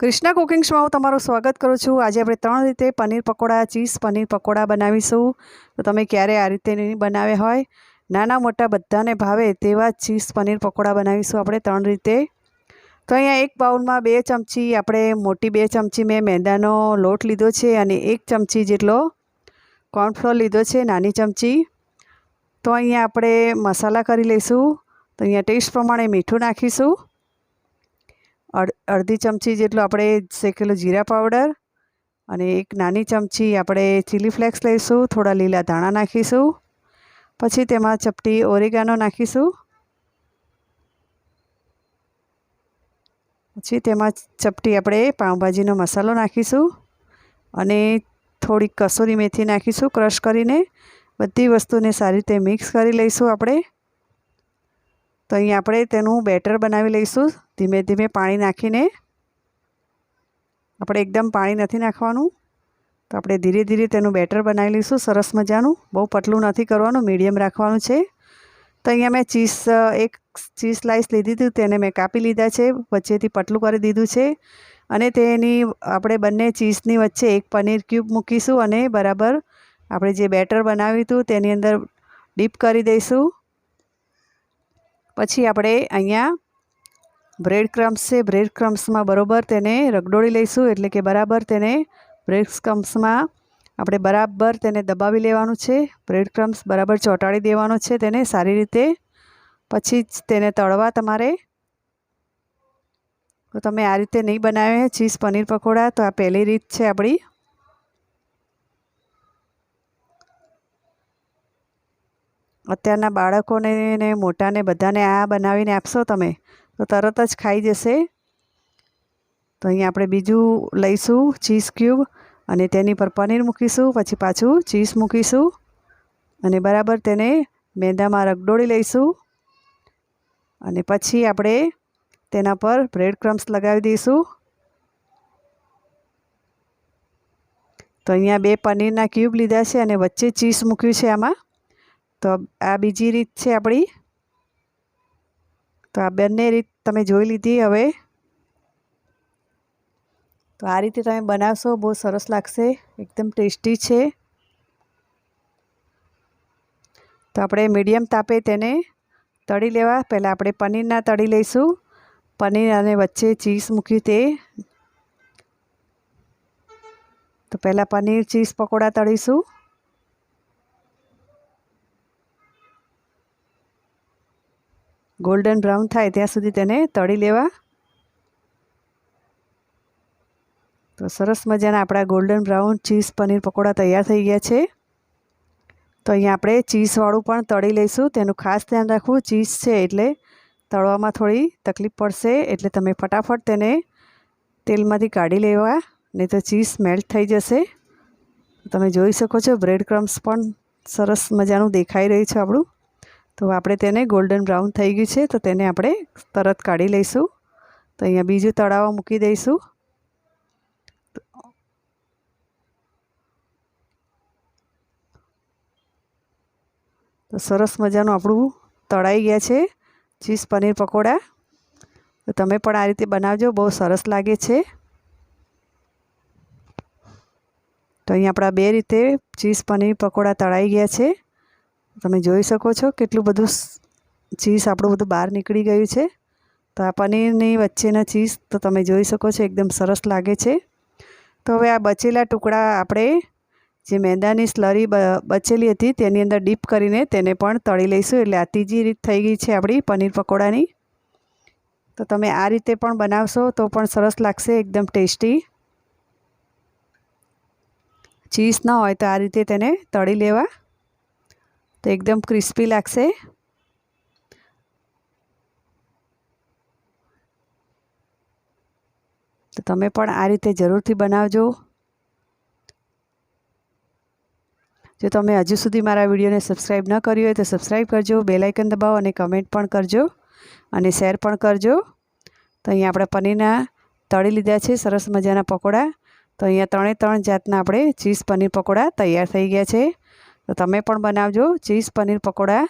Krishna cooking શોમાં હું તમારું સ્વાગત કરું છું. આજે આપણે ત્રણ રીતે પનીર પકોડા, ચીઝ, પનીર પકોડા બનાવીશું. તો તમે ક્યારે આ રીતે નહીં બનાવ્યા હોય? નાના મોટા બધાને ભાવે તેવા ચીઝ, પનીર પકોડા બનાવીશું આપણે ત્રણ રીતે. તો અહીંયા એક બાઉલમાં બે ચમચી, આપણે મોટી બે ચમચી મેં મેંદાનો લોટ લીધો છે અને એક ચમચી જેટલો કોર્નફ્લોર લીધો છે, નાની ચમચી. તો અહીંયા આપણે મસાલા કરી લઈશું. તો અહીંયા ટેસ્ટ પ્રમાણે મીઠું નાખીશું. અડધી ચમચી જેટલું આપણે શેકેલો જીરા પાવડર અને એક નાની ચમચી આપણે ચીલી ફ્લેક્સ લઈશું, થોડા લીલા ધાણા નાખીશું, પછી તેમાં ચપટી ઓરેગાનો નાખીશું, પછી તેમાં ચપટી આપણે પાઉંભાજીનો મસાલો નાખીશું અને થોડીક કસૂરી મેથી નાખીશું ક્રશ કરીને, બધી વસ્તુને સારી રીતે મિક્સ કરી લઈશું આપણે. તો અહીં આપણે તેનું બેટર બનાવી લઈશું. ધીમે ધીમે પાણી નાખીને આપણે એકદમ પાણી નથી નાખવાનું, તો આપણે ધીરે ધીરે તેનું બેટર બનાવી લઈશું. સરસ મજાનું. બહુ પતલું નથી કરવાનું, મીડિયમ રાખવાનું છે. તો અહીંયા મેં ચીઝ, એક ચીઝ સ્લાઈસ લીધી હતી, તેને મેં કાપી લીધા છે, વચ્ચેથી પતલું કરી દીધું છે. અને તેની, આપણે બંને ચીઝની વચ્ચે એક પનીર ક્યુબ મૂકીશું અને બરાબર આપણે જે બેટર બનાવ્યું હતું તેની અંદર ડીપ કરી દઈશું. પછી આપણે અહીંયા બ્રેડ ક્રમ્સ છે બ્રેડ ક્રમ્સમાં બરાબર તેને રગડોળી લઈશું, એટલે કે બરાબર તેને બ્રેડ ક્રમ્સમાં આપણે બરાબર તેને દબાવી લેવાનું છે. બ્રેડ ક્રમ્સ બરાબર ચોંટાડી દેવાનો છે તેને સારી રીતે. પછી જ તેને તળવા તમારે. તો તમે આ રીતે નહીં બનાવ્યા ચીઝ, પનીર પકોડા, તો આ પહેલી રીત છે આપણી. અત્યારના બાળકોને ને મોટાને બધાને આ બનાવીને આપશો તમે. તો તરત જ ખાઈ જશે. તો અહીંયા આપણે બીજું લઈશું ચીઝ ક્યુબ અને તેની પર પનીર મૂકીશું, પછી પાછું ચીઝ મૂકીશું અને બરાબર તેને મેંદામાં રગડોળી લઈશું અને પછી આપણે તેના પર બ્રેડ ક્રમ્સ લગાવી દઈશું. તો અહીંયા બે પનીરના ક્યુબ લીધા છે અને વચ્ચે ચીઝ મૂક્યું છે આમાં. તો આ બીજી રીત છે આપણી. તો આ બંને રીત તમે જોઈ લીધી હવે. તો આ રીતે તમે બનાવશો, બહુ સરસ લાગશે, એકદમ ટેસ્ટી છે. તો આપણે મીડિયમ તાપે તેને તળી લેવા. પહેલાં આપણે પનીરના તળી લઈશું. પનીર અને વચ્ચે ચીઝ મૂક્યું તે. તો પહેલાં પનીર ચીઝ પકોડા તળીશું. ગોલ્ડન બ્રાઉન થાય ત્યાં સુધી તેને તળી લેવા. તો સરસ મજાના આપણા golden brown cheese paneer pakoda તૈયાર થઈ ગયા છે. તો અહીંયા આપણે ચીઝવાળું પણ તળી લઈશું. તેનું ખાસ ધ્યાન રાખવું ચીઝ છે એટલે તળવામાં થોડી તકલીફ પડશે, એટલે તમે ફટાફટ તેને તેલમાંથી કાઢી લેવા, નહીં તો ચીઝ મેલ્ટ થઈ જશે. તમે જોઈ શકો છો બ્રેડ ક્રમ્સ પણ સરસ મજાનું દેખાઈ રહ્યું છે આપણું. તો આપણે તેને ગોલ્ડન બ્રાઉન થઈ ગયું છે, તો તેને આપણે તરત કાઢી લઈશું. તો અહીંયા બીજું તળાવા મૂકી દઈશું. તો સરસ મજાનું આપણું તળાઈ ગયા છે, ચીઝ પનીર પકોડા. તો તમે પણ આ રીતે બનાવજો, બહુ સરસ લાગે છે. તો અહીં આપણા બે રીતે ચીઝ પનીર પકોડા તળાઈ ગયા છે. તમે જોઈ શકો છો કેટલું બધું ચીઝ આપણું બધું બહાર નીકળી ગયું છે. તો આ પનીરની વચ્ચેના ચીઝ તો તમે જોઈ શકો છો એકદમ સરસ લાગે છે. તો હવે આ બચેલા ટુકડા આપણે જે મેંદાની સ્લરી બચેલી હતી તેની અંદર ડીપ કરીને તેને પણ તળી લઈશું. એટલે આ ત્રીજી રીત થઈ ગઈ છે આપણી પનીર પકોડાની. તો તમે આ રીતે પણ બનાવશો તો પણ સરસ લાગશે, એકદમ ટેસ્ટી. ચીઝ ન હોય તો આ રીતે તેને તળી લેવા. તો એકદમ ક્રિસ્પી લાગશે. તો તમે પણ આ રીતે જરૂરથી બનાવજો. જો તમે હજુ સુધી મારા વિડીયોને સબસ્ક્રાઈબ ન કર્યો હોય તો સબસ્ક્રાઈબ કરજો બેલાઇકન દબાવો અને કમેન્ટ પણ કરજો અને શેર પણ કરજો. તો અહીંયા આપણે પનીરના તળી લીધા છે, સરસ મજાના પકોડા. તો અહીંયા ત્રણે ત્રણ જાતના આપણે ચીઝ પનીર પકોડા તૈયાર થઈ ગયા છે. તો તમે પણ બનાવજો ચીઝ પનીર પકોડા.